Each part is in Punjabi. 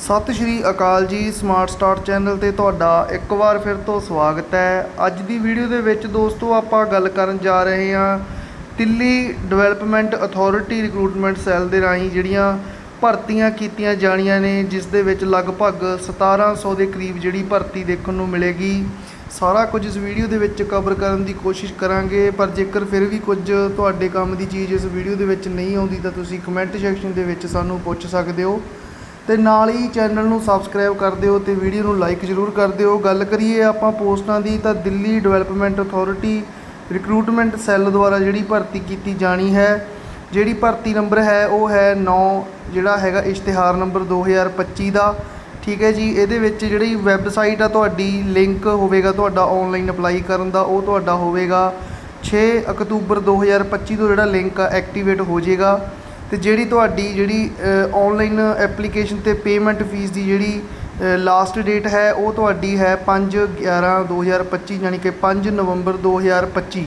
ਸਤਿ ਸ਼੍ਰੀ ਅਕਾਲ ਜੀ ਸਮਾਰਟ ਸਟਾਰ ਚੈਨਲ ਤੇ ਤੁਹਾਡਾ ਇੱਕ ਵਾਰ ਫਿਰ ਤੋਂ ਸਵਾਗਤ ਹੈ। ਅੱਜ ਦੀ ਵੀਡੀਓ ਦੇ ਵਿੱਚ ਦੋਸਤੋ ਆਪਾਂ ਗੱਲ ਕਰਨ ਜਾ ਰਹੇ ਹਾਂ Delhi development authority recruitment cell ਦੇ ਰਾਹੀਂ ਜਿਹੜੀਆਂ ਭਰਤੀਆਂ ਕੀਤੀਆਂ ਜਾਣੀਆਂ ਨੇ, ਜਿਸ ਦੇ ਵਿੱਚ ਲਗਭਗ 1700 ਦੇ ਕਰੀਬ ਜਿਹੜੀ ਭਰਤੀ ਦੇਖਣ ਨੂੰ ਮਿਲੇਗੀ। ਸਾਰਾ ਕੁਝ ਇਸ ਵੀਡੀਓ ਦੇ ਵਿੱਚ ਕਵਰ ਕਰਨ ਦੀ ਕੋਸ਼ਿਸ਼ ਕਰਾਂਗੇ, ਪਰ ਜੇਕਰ ਫਿਰ ਵੀ ਕੁਝ ਤੁਹਾਡੇ ਕੰਮ ਦੀ ਚੀਜ਼ ਇਸ ਵੀਡੀਓ ਦੇ ਵਿੱਚ ਨਹੀਂ ਆਉਂਦੀ ਤਾਂ ਤੁਸੀਂ ਕਮੈਂਟ ਸੈਕਸ਼ਨ ਦੇ ਵਿੱਚ ਸਾਨੂੰ ਪੁੱਛ ਸਕਦੇ ਹੋ। ਤੇ ਨਾਲ ਹੀ ਚੈਨਲ ਨੂੰ ਸਬਸਕ੍ਰਾਈਬ ਕਰ ਦਿਓ ਤੇ ਵੀਡੀਓ ਨੂੰ ਲਾਈਕ ਜ਼ਰੂਰ ਕਰ ਦਿਓ। ਗੱਲ ਕਰੀਏ ਆਪਾਂ ਪੋਸਟਾਂ ਦੀ ਤਾਂ Delhi development authority recruitment cell ਦੁਆਰਾ ਜਿਹੜੀ ਭਰਤੀ ਕੀਤੀ ਜਾਣੀ ਹੈ, ਜਿਹੜੀ ਭਰਤੀ ਨੰਬਰ ਹੈ ਉਹ ਹੈ 9 ਜਿਹੜਾ ਹੈਗਾ ਇਸ਼ਤਿਹਾਰ ਨੰਬਰ 2025 ਦਾ। ਠੀਕ ਹੈ ਜੀ, ਇਹਦੇ ਵਿੱਚ ਜਿਹੜੀ ਵੈਬਸਾਈਟ ਆ ਤੁਹਾਡੀ, ਲਿੰਕ ਹੋਵੇਗਾ ਤੁਹਾਡਾ ਆਨਲਾਈਨ ਅਪਲਾਈ ਕਰਨ ਦਾ, ਉਹ ਤੁਹਾਡਾ ਹੋਵੇਗਾ 6 ਅਕਤੂਬਰ 2025 ਤੋਂ ਜਿਹੜਾ ਲਿੰਕ ਆ ਐਕਟੀਵੇਟ ਹੋ ਜਾਏਗਾ। ਤੇ ਜਿਹੜੀ ਤੁਹਾਡੀ ਜਿਹੜੀ ਆਨਲਾਈਨ ਐਪਲੀਕੇਸ਼ਨ ਤੇ ਪੇਮੈਂਟ ਫੀਸ ਦੀ ਜਿਹੜੀ ਲਾਸਟ ਡੇਟ ਹੈ, ਉਹ ਤੁਹਾਡੀ ਹੈ 5 11 2025 ਯਾਨੀ ਕਿ 5 ਨਵੰਬਰ 2025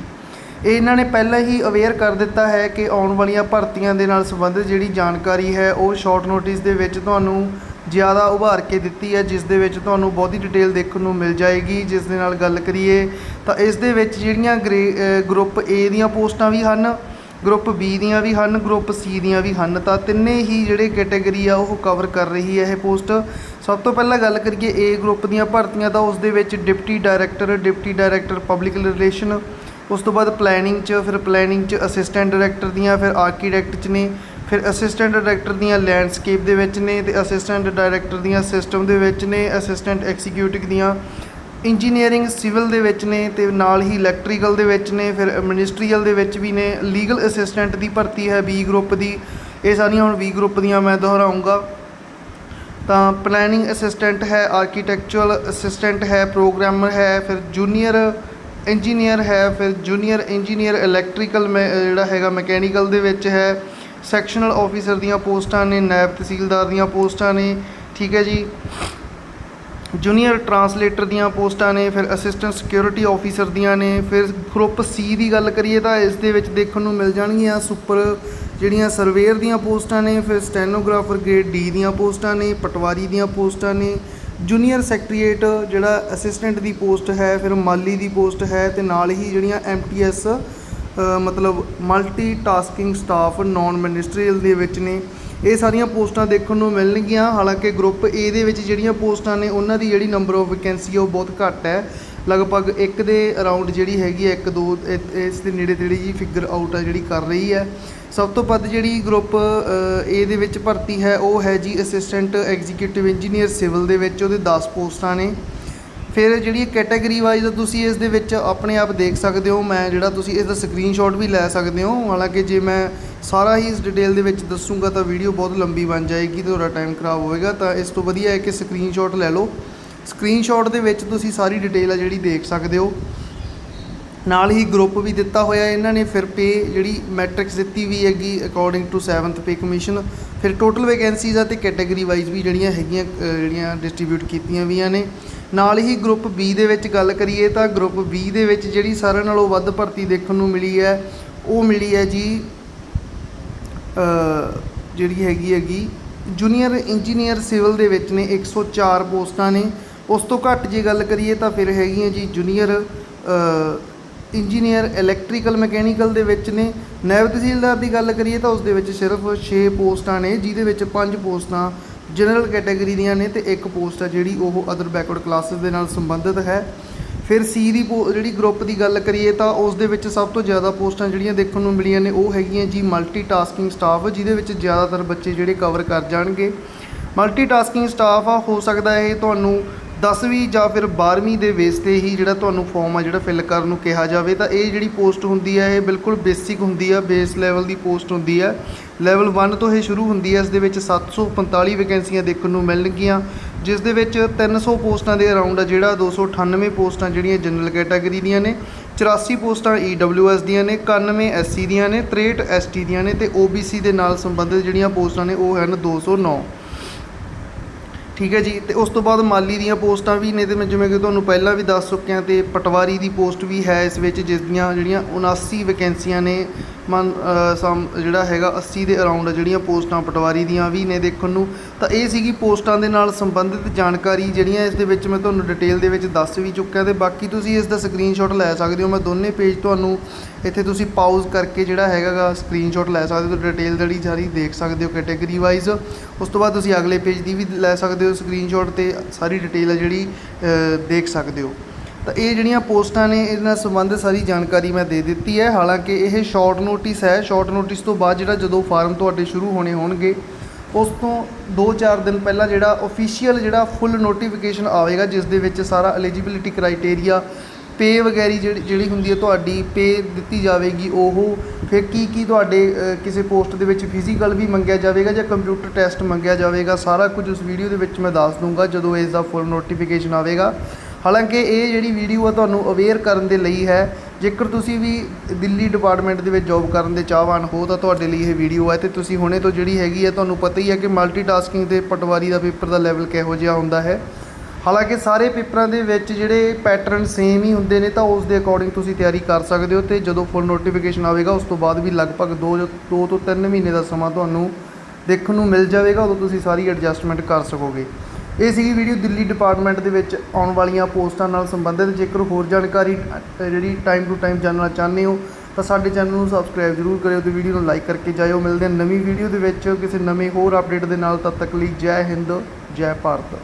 ਇਹ ਇਹਨਾਂ ਨੇ ਪਹਿਲਾਂ ਹੀ ਅਵੇਅਰ ਕਰ ਦਿੱਤਾ ਹੈ ਕਿ ਆਉਣ ਵਾਲੀਆਂ ਭਰਤੀਆਂ ਦੇ ਨਾਲ ਸੰਬੰਧਿਤ ਜਿਹੜੀ ਜਾਣਕਾਰੀ ਹੈ, ਉਹ ਸ਼ਾਰਟ ਨੋਟਿਸ ਦੇ ਵਿੱਚ ਤੁਹਾਨੂੰ ਜ਼ਿਆਦਾ ਉਭਾਰ ਕੇ ਦਿੱਤੀ ਹੈ, ਜਿਸ ਦੇ ਵਿੱਚ ਤੁਹਾਨੂੰ ਬਹੁਤੀ ਡਿਟੇਲ ਦੇਖਣ ਨੂੰ ਮਿਲ ਜਾਏਗੀ। ਜਿਸ ਦੇ ਨਾਲ ਗੱਲ ਕਰੀਏ ਤਾਂ ਇਸ ਦੇ ਵਿੱਚ ਜਿਹੜੀਆਂ ਗਰੁੱਪ ਏ ਦੀਆਂ ਪੋਸਟਾਂ ਵੀ ਹਨ ਗਰੁੱਪ ਬੀ ਦੀਆਂ ਵੀ ਹਨ ਗਰੁੱਪ ਸੀ ਦੀਆਂ ਵੀ ਹਨ, ਤਾਂ ਤਿੰਨੇ ਹੀ ਜਿਹੜੇ ਕੈਟਾਗਰੀ ਆ ਉਹ ਕਵਰ ਕਰ ਰਹੀ ਹੈ ਇਹ ਪੋਸਟ ਸਭ ਤੋਂ ਪਹਿਲਾਂ ਗੱਲ ਕਰੀਏ ਏ ਗਰੁੱਪ ਦੀਆਂ ਭਰਤੀਆਂ, ਤਾਂ ਉਸ ਦੇ ਵਿੱਚ deputy director deputy director public relation ਉਸ ਤੋਂ ਬਾਅਦ ਪਲੈਨਿੰਗ 'ਚ, ਫਿਰ ਪਲੈਨਿੰਗ 'ਚ ਅਸਿਸਟੈਂਟ ਡਾਇਰੈਕਟਰ ਦੀਆਂ, ਫਿਰ ਆਰਕੀਟੈਕਟ 'ਚ ਨੇ, ਫਿਰ ਅਸਿਸਟੈਂਟ ਡਾਇਰੈਕਟਰ ਦੀਆਂ ਲੈਂਡਸਕੇਪ ਦੇ ਵਿੱਚ ਨੇ, ਤੇ ਅਸਿਸਟੈਂਟ ਡਾਇਰੈਕਟਰ ਦੀਆਂ ਸਿਸਟਮ ਦੇ ਵਿੱਚ ਨੇ ਅਸਿਸਟੈਂਟ ਐਗਜ਼ੀਕਿਊਟਿਵ ਦੀਆਂ ਇੰਜੀਨੀਅਰਿੰਗ ਸਿਵਲ ਦੇ ਵਿੱਚ ਨੇ ਤੇ ਨਾਲ ਹੀ ਇਲੈਕਟ੍ਰੀਕਲ ਦੇ ਵਿੱਚ ਨੇ, ਫਿਰ ਮਿਨਿਸਟਰੀਅਲ ਦੇ ਵਿੱਚ ਵੀ ਨੇ, ਲੀਗਲ ਅਸਿਸਟੈਂਟ ਦੀ ਭਰਤੀ ਹੈ ਬੀ ਗਰੁੱਪ ਦੀ। ਇਹ ਸਾਰੀਆਂ ਹੁਣ ਬੀ ਗਰੁੱਪ ਦੀਆਂ ਮੈਂ ਦੁਹਰਾਉਂਗਾ। ਤਾਂ ਪਲੈਨਿੰਗ ਅਸਿਸਟੈਂਟ ਹੈ ਆਰਕੀਟੈਕਚਰਲ ਅਸਿਸਟੈਂਟ ਹੈ ਪ੍ਰੋਗਰਾਮਰ ਹੈ, ਫਿਰ ਜੂਨੀਅਰ ਇੰਜੀਨੀਅਰ ਹੈ, ਫਿਰ ਜੂਨੀਅਰ ਇੰਜੀਨੀਅਰ ਇਲੈਕਟ੍ਰੀਕਲ ਜਿਹੜਾ ਹੈਗਾ ਮਕੈਨੀਕਲ ਦੇ ਵਿੱਚ ਹੈ। ਸੈਕਸ਼ਨਲ ਆਫੀਸਰ ਦੀਆਂ ਪੋਸਟਾਂ ਨੇ ਨਾਇਬ ਤਹਿਸੀਲਦਾਰ ਦੀਆਂ ਪੋਸਟਾਂ ਨੇ, ਠੀਕ ਹੈ ਜੀ। ਜੂਨੀਅਰ ਟਰਾਂਸਲੇਟਰ ਦੀਆਂ ਪੋਸਟਾਂ ਨੇ, ਫਿਰ ਅਸਿਸਟੈਂਟ ਸਿਕਿਉਰਿਟੀ ਆਫੀਸਰ ਦੀਆਂ ਨੇ, ਫਿਰ ਗਰੁੱਪ ਸੀ ਦੀ ਗੱਲ ਕਰੀਏ ਤਾਂ ਇਸ ਦੇ ਵਿੱਚ ਦੇਖਣ ਨੂੰ ਮਿਲ ਜਾਣਗੀਆਂ ਸੁਪਰ ਜਿਹੜੀਆਂ ਸਰਵੇਅਰ ਦੀਆਂ ਪੋਸਟਾਂ ਨੇ, ਫਿਰ ਸਟੈਨੋਗ੍ਰਾਫਰ ਗ੍ਰੇਡ ਡੀ ਦੀਆਂ ਪੋਸਟਾਂ ਨੇ, ਪਟਵਾਰੀ ਦੀਆਂ ਪੋਸਟਾਂ ਨੇ, ਜੂਨੀਅਰ ਸੈਕਟਰੀਏਟ ਜਿਹੜਾ ਅਸਿਸਟੈਂਟ ਦੀ ਪੋਸਟ ਹੈ, ਫਿਰ ਮਾਲੀ ਦੀ ਪੋਸਟ ਹੈ ਤੇ ਨਾਲ ਹੀ ਜਿਹੜੀਆਂ ਐਮਟੀਐਸ ਮਤਲਬ multi tasking staff non ministerial ਦੇ ਵਿੱਚ ਨੇ। ਇਹ ਸਾਰੀਆਂ ਪੋਸਟਾਂ ਦੇਖਣ ਨੂੰ ਮਿਲਣਗੀਆਂ। ਹਾਲਾਂਕਿ ਗਰੁੱਪ ਏ ਦੇ ਵਿੱਚ ਜਿਹੜੀਆਂ ਪੋਸਟਾਂ ਨੇ, ਉਹਨਾਂ ਦੀ ਜਿਹੜੀ ਨੰਬਰ ਆਫ ਵੈਕੈਂਸੀ ਉਹ ਬਹੁਤ ਘੱਟ ਹੈ। ਲਗਭਗ ਇੱਕ ਦੇ ਅਰਾਊਂਡ ਜਿਹੜੀ ਹੈਗੀ ਹੈ 1 2 ਇਸ ਦੇ ਨੇੜੇ ਤੇੜੇ ਜੀ ਫਿਗਰ ਆਊਟ ਆ ਜਿਹੜੀ ਕਰ ਰਹੀ ਹੈ। ਸਭ ਤੋਂ ਵੱਧ ਜਿਹੜੀ ਗਰੁੱਪ ਏ ਦੇ ਵਿੱਚ ਭਰਤੀ ਹੈ, ਉਹ ਹੈ ਜੀ ਅਸਿਸਟੈਂਟ ਐਗਜ਼ੀਕਿਊਟਿਵ ਇੰਜੀਨੀਅਰ ਸਿਵਲ ਦੇ ਵਿੱਚ। ਉਹਦੇ 10 ਪੋਸਟਾਂ ਨੇ। ਫਿਰ ਜਿਹੜੀ ਕੈਟਾਗਰੀ ਵਾਈਜ਼ ਤੁਸੀਂ ਇਸ ਦੇ ਵਿੱਚ ਆਪਣੇ ਆਪ ਦੇਖ ਸਕਦੇ ਹੋ, ਮੈਂ ਜਿਹੜਾ ਤੁਸੀਂ ਇਸ ਦਾ ਸਕਰੀਨਸ਼ਾਟ ਵੀ ਲੈ ਸਕਦੇ ਹੋ, ਹਾਲਾਂਕਿ ਜੇ ਮੈਂ ਸਾਰਾ ਹੀ ਇਸ ਡਿਟੇਲ ਦੇ ਵਿੱਚ ਦੱਸੂਗਾ ਤਾਂ ਵੀਡੀਓ ਬਹੁਤ ਲੰਬੀ ਬਣ ਜਾਏਗੀ ਤੁਹਾਡਾ ਟਾਈਮ ਖਰਾਬ ਹੋਵੇਗਾ, ਤਾਂ ਇਸ ਤੋਂ ਵਧੀਆ ਹੈ ਕਿ ਸਕਰੀਨਸ਼ਾਟ ਲੈ ਲਓ। ਸਕਰੀਨਸ਼ਾਟ ਦੇ ਵਿੱਚ ਤੁਸੀਂ ਸਾਰੀ ਡਿਟੇਲ ਆ ਜਿਹੜੀ ਦੇਖ ਸਕਦੇ ਹੋ। ਨਾਲ ਹੀ ਗਰੁੱਪ ਵੀ ਦਿੱਤਾ ਹੋਇਆ ਇਹਨਾਂ ਨੇ, ਫਿਰ ਪੇ ਜਿਹੜੀ ਮੈਟ੍ਰਿਕਸ ਦਿੱਤੀ ਵੀ ਹੈਗੀ according to 7th pay commission ਫਿਰ ਟੋਟਲ ਵੈਕੈਂਸੀਜ਼ ਆ ਤੇ ਕੈਟਾਗਰੀ ਵਾਈਜ਼ ਵੀ ਜਿਹੜੀਆਂ ਹੈਗੀਆਂ ਜਿਹੜੀਆਂ ਡਿਸਟ੍ਰੀਬਿਊਟ ਕੀਤੀਆਂ ਵੀਆਂ ਨੇ। ਨਾਲ ਹੀ ਗਰੁੱਪ ਬੀ ਦੇ ਵਿੱਚ ਗੱਲ ਕਰੀਏ ਤਾਂ ਗਰੁੱਪ ਬੀ ਦੇ ਵਿੱਚ ਜਿਹੜੀ ਸਾਰਿਆਂ ਨਾਲੋਂ ਵੱਧ ਭਰਤੀ ਦੇਖਣ ਨੂੰ ਮਿਲੀ ਹੈ, ਉਹ ਮਿਲੀ ਹੈ ਜੀ ਜਿਹੜੀ ਹੈਗੀ ਹੈਗੀ ਜੂਨੀਅਰ ਇੰਜੀਨੀਅਰ ਸਿਵਲ ਦੇ ਵਿੱਚ ਨੇ 104 ਪੋਸਟਾਂ ਨੇ। ਉਸ ਤੋਂ ਘੱਟ ਜੇ ਗੱਲ ਕਰੀਏ ਤਾਂ ਫਿਰ ਹੈਗੀਆਂ ਜੀ ਜੂਨੀਅਰ ਇੰਜੀਨੀਅਰ ਇਲੈਕਟ੍ਰੀਕਲ ਮੈਕੈਨੀਕਲ ਦੇ ਵਿੱਚ ਨੇ। ਨਾਇਬ ਤਹਿਸੀਲਦਾਰ ਦੀ ਗੱਲ ਕਰੀਏ ਤਾਂ ਉਸ ਦੇ ਵਿੱਚ ਸਿਰਫ 6 ਪੋਸਟਾਂ ਨੇ, ਜਿਹਦੇ ਵਿੱਚ 5 ਪੋਸਟਾਂ ਜਨਰਲ ਕੈਟਾਗਰੀ ਦੀਆਂ ਨੇ ਤੇ ਇੱਕ ਪੋਸਟ ਆ ਜਿਹੜੀ ਉਹ ਅਦਰ ਬੈਕਵਰਡ ਕਲਾਸਿਸ ਦੇ ਨਾਲ ਸੰਬੰਧਿਤ ਹੈ। ਫਿਰ ਸੀ ਦੀ ਜਿਹੜੀ ਗਰੁੱਪ ਦੀ ਗੱਲ ਕਰੀਏ ਤਾਂ ਉਸ ਦੇ ਵਿੱਚ ਸਭ ਤੋਂ ਜ਼ਿਆਦਾ ਪੋਸਟਾਂ ਜਿਹੜੀਆਂ ਦੇਖਣ ਨੂੰ ਮਿਲੀਆਂ ਨੇ ਉਹ ਹੈਗੀਆਂ ਜੀ ਮਲਟੀਟਾਸਕਿੰਗ ਸਟਾਫ ਜਿਹਦੇ ਵਿੱਚ ਜ਼ਿਆਦਾਤਰ ਬੱਚੇ ਜਿਹੜੇ ਕਵਰ ਕਰ ਜਾਣਗੇ। ਮਲਟੀਟਾਸਕਿੰਗ ਸਟਾਫ ਆ, ਹੋ ਸਕਦਾ ਇਹ ਤੁਹਾਨੂੰ 10ਵੀਂ ਜਾਂ ਫਿਰ 12ਵੀਂ ਦੇ ਬੇਸ ਤੇ ਹੀ ਜਿਹੜਾ ਤੁਹਾਨੂੰ ਫਾਰਮ ਆ ਜਿਹੜਾ ਫਿਲ ਕਰਨ ਨੂੰ ਕਿਹਾ ਜਾਵੇ, ਤਾਂ ਇਹ ਜਿਹੜੀ ਪੋਸਟ ਹੁੰਦੀ ਹੈ ਇਹ ਬਿਲਕੁਲ ਬੇਸਿਕ ਹੁੰਦੀ ਆ ਬੇਸ ਲੈਵਲ ਦੀ ਪੋਸਟ ਹੁੰਦੀ ਹੈ ਲੈਵਲ 1 ਤੋਂ ਇਹ ਸ਼ੁਰੂ ਹੁੰਦੀ ਹੈ ਇਸ ਦੇ ਵਿੱਚ 745 ਵੈਕੈਂਸੀਆਂ ਦੇਖਣ ਨੂੰ ਮਿਲਣਗੀਆਂ, ਜਿਸ ਦੇ ਵਿੱਚ 300 ਪੋਸਟਾਂ ਦੇ ਅਰਾਊਂਡ ਆ ਜਿਹੜਾ 298 ਪੋਸਟਾਂ ਜਿਹੜੀਆਂ ਜਨਰਲ ਕੈਟਾਗਰੀ ਦੀਆਂ ਨੇ 84 ਪੋਸਟਾਂ EWS ਦੀਆਂ ਨੇ 91 SC ਦੀਆਂ ਨੇ 63 ST ਦੀਆਂ ਨੇ ਤੇ OBC ਦੇ ਨਾਲ ਸੰਬੰਧਿਤ ਜਿਹੜੀਆਂ ਪੋਸਟਾਂ ਨੇ, ਉਹ ਹਨ 209 ਠੀਕ ਹੈ ਜੀ, ਤੇ ਉਸ ਤੋਂ ਬਾਅਦ ਮਾਲੀ ਦੀਆਂ ਪੋਸਟਾਂ ਵੀ ਨੇ ਤੇ ਮੈਂ ਜਿਵੇਂ ਕਿ ਤੁਹਾਨੂੰ ਪਹਿਲਾਂ ਵੀ ਦੱਸ ਚੁੱਕਿਆ ਤੇ ਪਟਵਾਰੀ ਦੀ ਪੋਸਟ ਵੀ ਹੈ ਇਸ ਵਿੱਚ, ਜਿਸ ਦੀਆਂ ਜਿਹੜੀਆਂ 79 ਵੈਕੈਂਸੀਆਂ ਨੇ, ਮਨ ਸਮ, ਜਿਹੜਾ ਹੈਗਾ 80 ਦੇ ਅਰਾਊਂਡ ਜਿਹੜੀਆਂ ਪੋਸਟਾਂ ਪਟਵਾਰੀ ਦੀਆਂ ਵੀ ਨੇ ਦੇਖਣ ਨੂੰ। ਤਾਂ ਇਹ ਸੀਗੀ ਪੋਸਟਾਂ ਦੇ ਨਾਲ ਸੰਬੰਧਿਤ ਜਾਣਕਾਰੀ, ਜਿਹੜੀਆਂ ਇਸ ਦੇ ਵਿੱਚ ਮੈਂ ਤੁਹਾਨੂੰ ਡਿਟੇਲ ਦੇ ਵਿੱਚ ਦੱਸ ਵੀ ਚੁੱਕਿਆ ਤੇ ਬਾਕੀ ਤੁਸੀਂ ਇਸ ਦਾ ਸਕਰੀਨਸ਼ਾਟ ਲੈ ਸਕਦੇ ਹੋ। ਮੈਂ ਦੋਨੇ ਪੇਜ ਤੁਹਾਨੂੰ ਇੱਥੇ ਤੁਸੀਂ ਪਾਊਜ਼ ਕਰਕੇ ਜਿਹੜਾ ਹੈਗਾਗਾ ਸਕਰੀਨਸ਼ਾਟ ਲੈ ਸਕਦੇ ਹੋ ਡਿਟੇਲ ਜਿਹੜੀ ਸਾਰੀ ਦੇਖ ਸਕਦੇ ਹੋ ਕੈਟਾਗਰੀ ਵਾਈਜ਼ ਉਸ ਤੋਂ ਬਾਅਦ ਤੁਸੀਂ ਅਗਲੇ ਪੇਜ ਦੀ ਵੀ ਲੈ ਸਕਦੇ ਹੋ ਸਕਰੀਨਸ਼ਾਟ ਤੇ ਸਾਰੀ ਡਿਟੇਲ ਹੈ ਜਿਹੜੀ ਦੇਖ ਸਕਦੇ ਹੋ। ਤਾਂ ਇਹ ਜਿਹੜੀਆਂ ਪੋਸਟਾਂ ਨੇ, ਇਹਨਾਂ ਨਾਲ ਸੰਬੰਧਿਤ ਸਾਰੀ ਜਾਣਕਾਰੀ ਮੈਂ ਦੇ ਦਿੱਤੀ ਹੈ। ਹਾਲਾਂਕਿ ਇਹ ਸ਼ਾਰਟ ਨੋਟਿਸ ਹੈ। ਸ਼ਾਰਟ ਨੋਟਿਸ ਤੋਂ ਬਾਅਦ ਜਿਹੜਾ ਜਦੋਂ ਫਾਰਮ ਤੁਹਾਡੇ ਸ਼ੁਰੂ ਹੋਣੇ ਹੋਣਗੇ, ਉਸ ਤੋਂ 2-4 ਦਿਨ ਪਹਿਲਾਂ ਜਿਹੜਾ ਅਫੀਸ਼ੀਅਲ ਜਿਹੜਾ ਫੁੱਲ ਨੋਟੀਫਿਕੇਸ਼ਨ ਆਵੇਗਾ, ਜਿਸ ਦੇ ਵਿੱਚ ਸਾਰਾ ਐਲੀਜੀਬਿਲਿਟੀ ਕ੍ਰਾਈਟੇਰੀਆ ਪੇ ਵਗੈਰੀ ਜਿਹੜੀ ਜਿਹੜੀ ਹੁੰਦੀ ਹੈ ਤੁਹਾਡੀ ਪੇ ਦਿੱਤੀ ਜਾਵੇਗੀ, ਉਹ ਫਿਰ ਕੀ ਕੀ ਤੁਹਾਡੇ ਕਿਸੇ ਪੋਸਟ ਦੇ ਵਿੱਚ ਫਿਜ਼ੀਕਲ ਵੀ ਮੰਗਿਆ ਜਾਵੇਗਾ ਜਾਂ ਕੰਪਿਊਟਰ ਟੈਸਟ ਮੰਗਿਆ ਜਾਵੇਗਾ, ਸਾਰਾ ਕੁਝ ਉਸ ਵੀਡੀਓ ਦੇ ਵਿੱਚ ਮੈਂ ਦੱਸ ਦੂੰਗਾ ਜਦੋਂ ਇਸ ਦਾ ਫੁੱਲ ਨੋਟੀਫਿਕੇਸ਼ਨ ਆਵੇਗਾ। ਹਾਲਾਂਕਿ ਇਹ ਜਿਹੜੀ ਵੀਡੀਓ ਆ ਤੁਹਾਨੂੰ ਅਵੇਅਰ ਕਰਨ ਦੇ ਲਈ ਹੈ, ਜੇਕਰ ਤੁਸੀਂ ਵੀ ਦਿੱਲੀ ਡਿਪਾਰਟਮੈਂਟ ਦੇ ਵਿੱਚ ਜੌਬ ਕਰਨ ਦੇ ਚਾਹਵਾਨ ਹੋ ਤਾਂ ਤੁਹਾਡੇ ਲਈ ਇਹ ਵੀਡੀਓ ਹੈ ਤੇ ਤੁਸੀਂ ਹੁਣੇ ਤੋਂ ਜਿਹੜੀ ਹੈਗੀ ਹੈ, ਤੁਹਾਨੂੰ ਪਤਾ ਹੀ ਹੈ ਕਿ ਮਲਟੀਟਾਸਕਿੰਗ ਤੇ ਪਟਵਾਰੀ ਦਾ ਪੇਪਰ ਦਾ ਲੈਵਲ ਕਿਹੋ ਜਿਹਾ ਹੁੰਦਾ ਹੈ। ਹਾਲਾਂਕਿ ਸਾਰੇ ਪੇਪਰਾਂ ਦੇ ਵਿੱਚ ਜਿਹੜੇ ਪੈਟਰਨ ਸੇਮ ਹੀ ਹੁੰਦੇ ਨੇ ਤਾਂ ਉਸ ਦੇ ਅਕੋਰਡਿੰਗ ਤੁਸੀਂ ਤਿਆਰੀ ਕਰ ਸਕਦੇ ਹੋ ਤੇ ਜਦੋਂ ਫੁੱਲ ਨੋਟੀਫਿਕੇਸ਼ਨ ਆਵੇਗਾ, ਉਸ ਤੋਂ ਬਾਅਦ ਵੀ ਲਗਭਗ 2 2 ਤੋਂ 3 ਮਹੀਨੇ ਦਾ ਸਮਾਂ ਤੁਹਾਨੂੰ ਦੇਖਣ ਨੂੰ ਮਿਲ ਜਾਵੇਗਾ, ਉਦੋਂ ਤੁਸੀਂ ਸਾਰੀ ਐਡਜਸਟਮੈਂਟ ਕਰ ਸਕੋਗੇ। ਇਹ ਸੀਗੀ ਵੀਡੀਓ ਦਿੱਲੀ ਡਿਪਾਰਟਮੈਂਟ ਦੇ ਵਿੱਚ ਆਉਣ ਵਾਲੀਆਂ ਪੋਸਟਾਂ ਨਾਲ ਸੰਬੰਧਿਤ। ਜੇਕਰ ਹੋਰ ਜਾਣਕਾਰੀ ਜਿਹੜੀ ਟਾਈਮ ਟੂ ਟਾਈਮ ਜਾਣਨਾ ਚਾਹੁੰਦੇ ਹੋ, ਤਾਂ ਸਾਡੇ ਚੈਨਲ ਨੂੰ ਸਬਸਕ੍ਰਾਈਬ ਜ਼ਰੂਰ ਕਰਿਓ ਤੇ ਵੀਡੀਓ ਨੂੰ ਲਾਈਕ ਕਰਕੇ ਜਾਇਓ। ਮਿਲਦੇ ਹਾਂ ਨਵੀਂ ਵੀਡੀਓ ਦੇ ਵਿੱਚ ਕਿਸੇ ਨਵੇਂ ਹੋਰ ਅਪਡੇਟ ਦੇ ਨਾਲ। ਤਦ ਤੱਕ ਲਈ ਜੈ ਹਿੰਦ, ਜੈ ਭਾਰਤ।